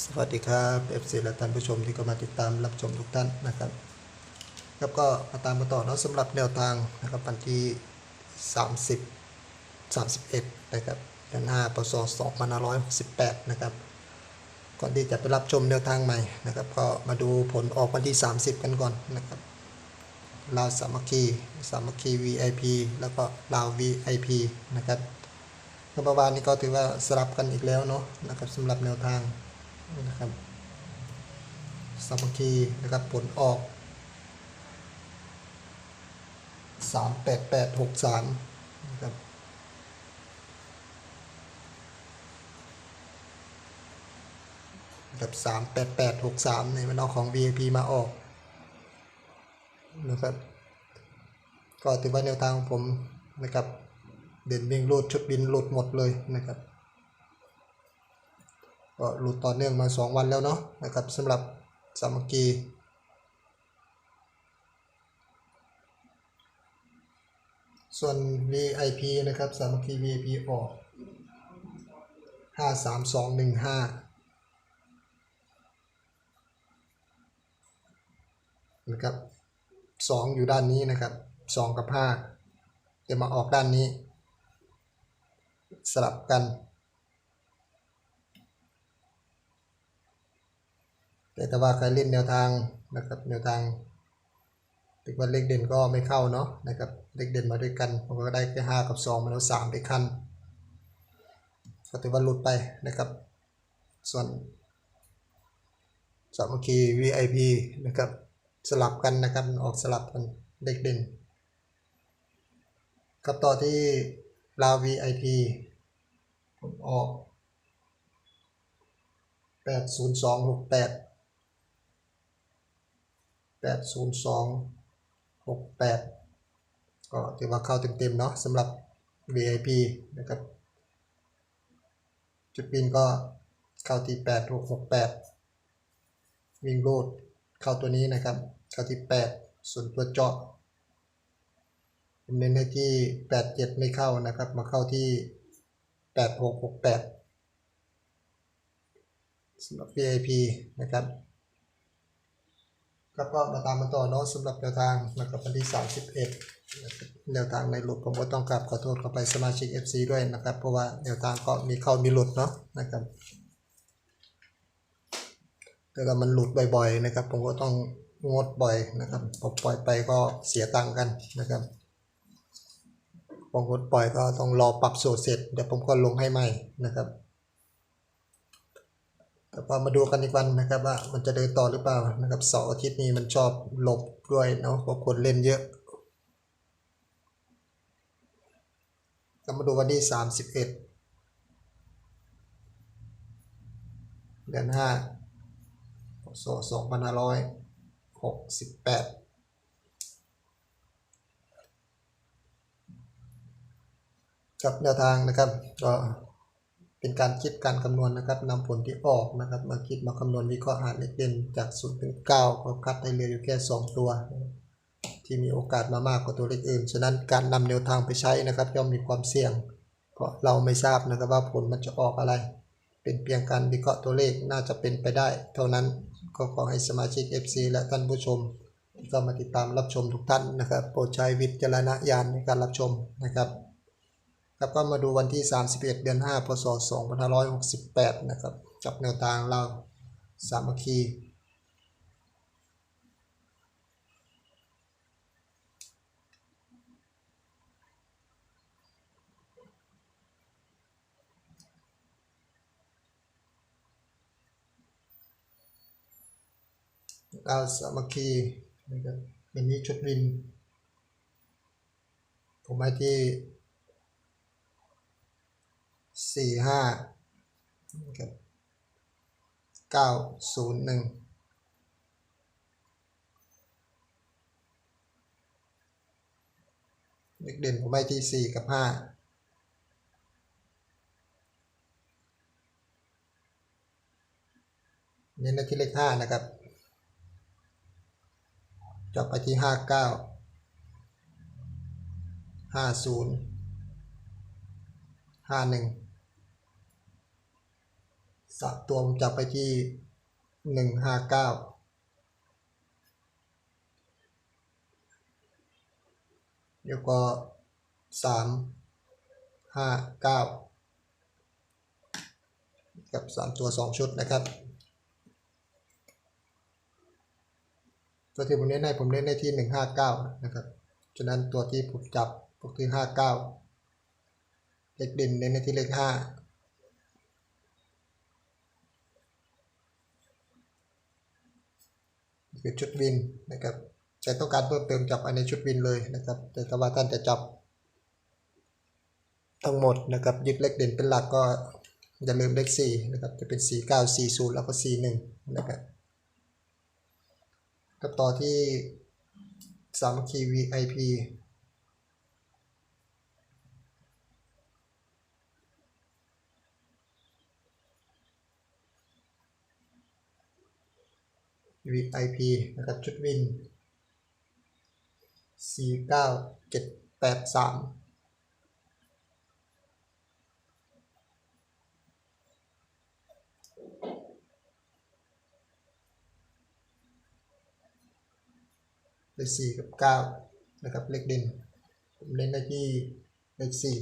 สวัสดีครับเอฟซีและท่านผู้ชมที่เข้ามาติดตามรับชมทุกท่านนะครับครับก็มาตามมาต่อเนาะสำหรับแนวทางนะครับวันที่ 30 31นะครับเดือน5ปศ2568นะครับก่อนที่จะไปรับชมแนวทางใหม่นะครับ ก็มาดูผลออกวันที่ 30 กันก่อนนะครับลาวสามัคคีสามัคคี VIP แล้วก็ลาว VIP นะครับเมื่อวานนี้ก็ถือว่าสลับกันอีกแล้วเนาะนะครับสำหรับแนวทาง นะครับสามัคคีนะครับผลออกสามแปดแปดหกสามนะครับกับสามแปดแปดหกสามในมันเอาของ VIP มาออกนะครับก็ถือว่าแนวทางของผมนะครับเด่นวิ่งรูดชุดบินหลุดหมดเลยนะครับ ก็หลุดต่อเนื่องมา 2 วันแล้วเนาะนะครับสำหรับสามัคคีส่วน VIP นะครับสามัคคี VIP ออก 53215 นะครับ 2 อยู่ด้านนี้นะครับ 2 กับ 5 จะมาออกด้านนี้ สลับกัน แต่ถ้าว่าใครเล่นแนวทางนะครับแนวทางถึงว่าเลขเด่นก็ไม่เข้าเนาะนะครับเลขเด่นมาด้วยกันผมก็ได้แค่ห้ากับสองมาแล้วสามไปคันก็ถือว่าหลุดไปนะครับ ส่วนสามัคคี VIP นะครับสลับกันนะครับออกสลับกันเลขเด่นครับต่อที่ลาว VIP ผมออกแปดศูนย์สองหกแปดแปดศูนย์สองหกแปดก็ถือว่าเข้าเต็มๆเนาะสำหรับ VIP นะครับ จุดบินก็เข้าที่แปดหกหกแปดวิ่งโลดเข้าตัวนี้นะครับ เข้าที่แปดส่วนตัวเจาะเน้นให้ที่แปดเจ็ดไม่เข้านะครับ มาเข้าที่แปดหกหกแปดสำหรับ VIP นะครับ ครับก็มาตามมาต่อเนาะสำหรับแนวทางนะครับวันที่ 31แนวทางในหลุดผมก็ต้องกราบขอโทษเข้าไปสมาชิก FC ด้วยนะครับ เพราะว่าแนวทางก็มีเข้ามีหลุดเนาะนะครับแต่ก็มันหลุดบ่อยๆนะครับ ผมก็ต้องงดบ่อยนะครับพอปล่อยไปก็เสียตังค์กันนะครับพองดปล่อยก็ต้องรอปรับสูตรเสร็จเดี๋ยวผมก็ลงให้ใหม่นะครับ แต่พอมาดูกันอีกวันนะครับว่ามันจะเดินต่อหรือเปล่านะครับเสาร์อาทิตย์นี้มันชอบหลบด้วยเนาะเพราะคนเล่นเยอะก็มาดูวันที่สามสิบเอ็ดเดือนห้าพศสองพันห้าร้อยหกสิบแปดครับแนวทางนะครับก็ เป็นการคิดการคำนวณนะครับนำผลที่ออกนะครับ มาคิดมาคำนวณวิเคราะห์หาเลขเด่นจาก0ถึง9ก็คัดได้เหลืออยู่แค่ 2 ตัว ที่มีโอกาสมามากกว่าตัวเลขอื่น ฉะนั้นการนำแนวทางไปใช้นะครับ ย่อมมีความเสี่ยง เพราะเราไม่ทราบนะครับว่าผลมันจะออกอะไร เป็นเพียงการวิเคราะห์ตัวเลขน่าจะเป็นไปได้ เท่านั้นก็ขอให้สมาชิก FC และท่านผู้ชมที่เข้ามาติดตามรับชมทุกท่านนะครับ โปรดใช้วิจารณญาณในการรับชมนะครับ ครับก็มาดูวันที่ 31 เดือน 5 พศ 2568 นะครับ กับแนวทางเราสามัคคีเราสามัคคีนะครับวันนี้ชุดวิน ผมให้ที่ สี่ห้าครับเก้าศูนย์หนึ่งเลขเด่นผมให้ที่สี่กับห้าเน้นที่เลขห้านะครับจับไปที่ห้าเก้าห้าศูนย์ห้าหนึ่ง สามตัวผมจับไปที่หนึ่งห้าเก้าแล้วก็สามห้าเก้ากับสามตัวสองชุดนะครับ ตัวที่ผมเน้นให้ผมเน้นในที่หนึ่งห้าเก้านะครับ ฉะนั้นตัวที่ผมจับก็คือห้าเก้าเลขเด่นเน้นในที่เลขห้า เป็นชุดวินนะครับแต่ต้องการเพิ่มเติมจับอันในชุดวินเลยนะครับ แต่ถ้าว่าท่านจะจับ ทั้งหมดนะครับยึดเลขเด่นเป็นหลักก็อย่าลืมเลขสี่นะครับจะเป็นสี่เก้าสี่ศูนย์แล้วก็สี่หนึ่งนะครับก็ต่อที่สามัคคี VIP VIP นะครับชุดวินสี่เก้าเจ็ดแปดสามเลขสี่กับเก้านะครับเลขเด่นผมเล่นได้ที่เลขสี่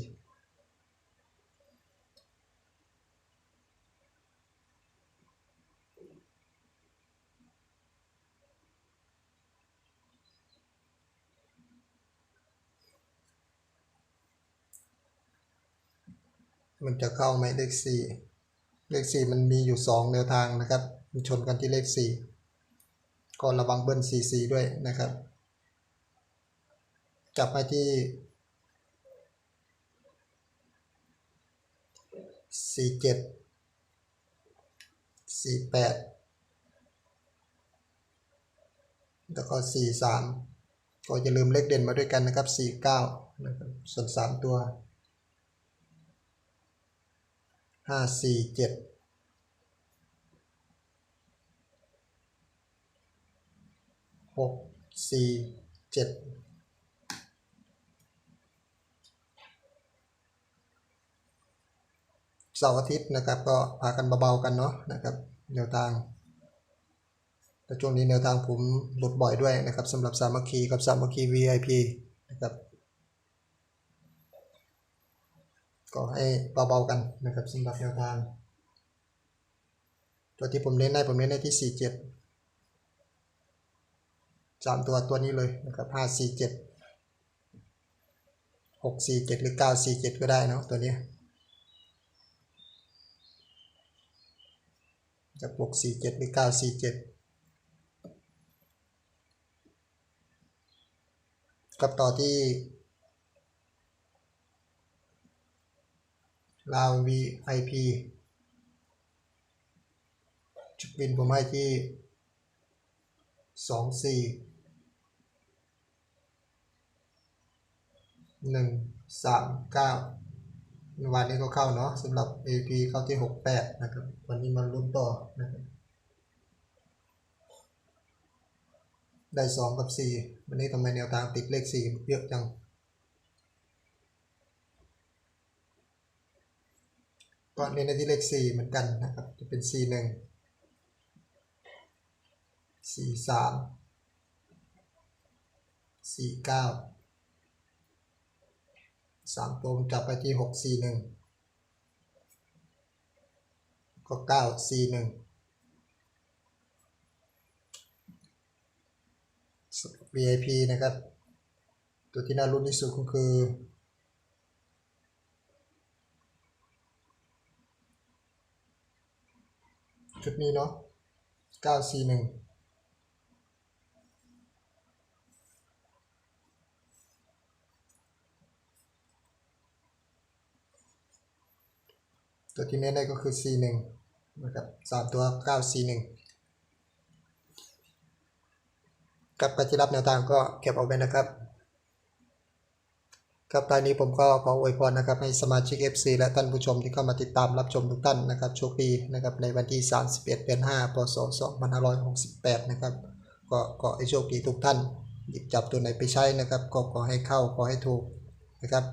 มันจะเข้าไหมเลขสี่เลขสี่มันมีอยู่สองแนวทางนะครับมันชนกันที่เลขสี่ก็ระวังเบิ้ลสี่สี่ด้วยนะครับ จับไปที่สี่เจ็ดสี่แปดแล้วก็สี่สามก็อย่าลืมเลขเด่นมาด้วยกันนะครับสี่เก้านะครับส่วนสามตัว ห้าสี่เจ็ดหกสี่เจ็ดเสาร์อาทิตย์นะครับก็พากันเบาๆกันเนาะนะครับแนวทาง แต่ช่วงนี้แนวทางผมหลุดบ่อยด้วยนะครับสำหรับสามัคคีกับสามัคคี VIP นะครับ ก็ให้เบาๆกันนะครับสำหรับแนวทาง ตัวที่ผมเน้นให้ผมเน้นให้ที่ 47สามตัวตัวนี้เลยนะครับ 547 647 หรือ 947 ก็ได้เนาะตัวนี้จะบวกสี่เจ็ดหรือเก้าสี่เจ็ดกับต่อที่ ลาว VIP จุดบินผมให้ที่สองสี่หนึ่งสามเก้าวันนี้ก็เข้าเนาะสำหรับ AP เข้าที่68นะครับ วันนี้มันลุ้นต่อนะครับได้2กับ4วันนี้ทำไมแนวทางติดเลข4เยอะจัง ก็เน้นในที่เลข 4 เหมือนกันนะครับ จะเป็น 4 1 4 3 4 9สามตัวผมจับไปที่หกสี่หนึ่งก็เก้าสี่หนึ่ง VIP นะครับ ตัวที่น่ารุ้นที่สุดก็คือ ชุดนี้เนาะเก้าสี่หนึ่งตัวที่เน้นได้ก็คือ C1 นะครับสามตัว 9C1 กับการที่รับแนวทางก็เก็บเอาไว้นะครับ ครับท้ายนี้ผมก็ขออวยพรนะครับให้สมาชิก FC และท่านผู้ชมที่เข้ามาติดตามรับชมทุกท่านนะครับโชคดีนะครับในวันที่ 31 เดือน5พศ2568 นะครับก็ขอให้โชคดีทุกท่าน หยิบจับตัวไหนไปใช้นะครับก็ขอให้เข้าขอให้ถูกนะครับ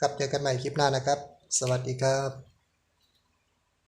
ครับเจอกันใหม่คลิปหน้านะครับ สวัสดีครับ